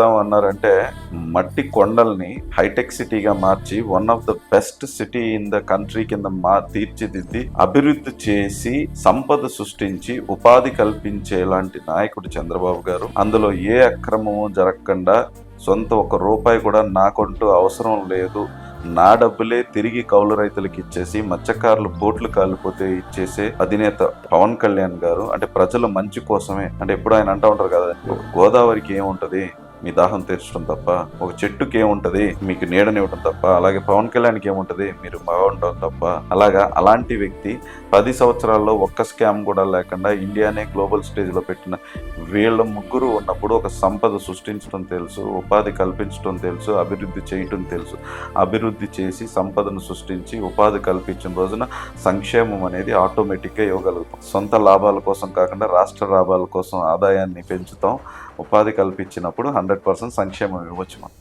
చేస్తాం అన్నారంటే మట్టి కొండల్ని హైటెక్ సిటీగా మార్చి one of the best city in the country కింద మా తీర్చిదిద్ది అభివృద్ధి చేసి సంపద సృష్టించి ఉపాధి కల్పించేలాంటి నాయకుడు చంద్రబాబు గారు. అందులో ఏ అక్రమము జరగకుండా సొంత ఒక రూపాయి కూడా నాకంటూ అవసరం లేదు. నా డబ్బులే తిరిగి కౌలు రైతులకు ఇచ్చేసి మత్స్యకారులు బోట్లు కాలిపోతే ఇచ్చేసే అధినేత పవన్ కళ్యాణ్ గారు. అంటే ప్రజల మంచి కోసమే. అంటే ఎప్పుడు ఆయన అంటూ ఉంటారు కదా గోదావరికి ఏముంటది? మీ దాహం తీర్చడం తప్ప ఒక చెట్టుకి ఏముంటది మీకు నీడనివ్వడం తప్ప అలాగే పవన్ కళ్యాణ్కి ఏముంటది మీరు బాగుండడం తప్ప అలాగా అలాంటి వ్యక్తి పది సంవత్సరాల్లో ఒక్క స్కామ్ కూడా లేకుండా ఇండియానే గ్లోబల్ స్టేజ్లో పెట్టిన వీళ్ళ ముగ్గురు ఉన్నప్పుడు ఒక సంపద సృష్టించడం తెలుసు ఉపాధి కల్పించడం తెలుసు అభివృద్ధి చేయటం తెలుసు. అభివృద్ధి చేసి సంపదను సృష్టించి ఉపాధి కల్పించిన రోజున సంక్షేమం అనేది ఆటోమేటిక్గా ఇవ్వగలుగుతాం. సొంత లాభాల కోసం కాకుండా రాష్ట్ర లాభాల కోసం ఆదాయాన్ని పెంచుతాం. ఉపాధి కల్పించినప్పుడు హండ్రెడ్ పర్సెంట్ సంక్షేమం ఇవ్వచ్చు మనం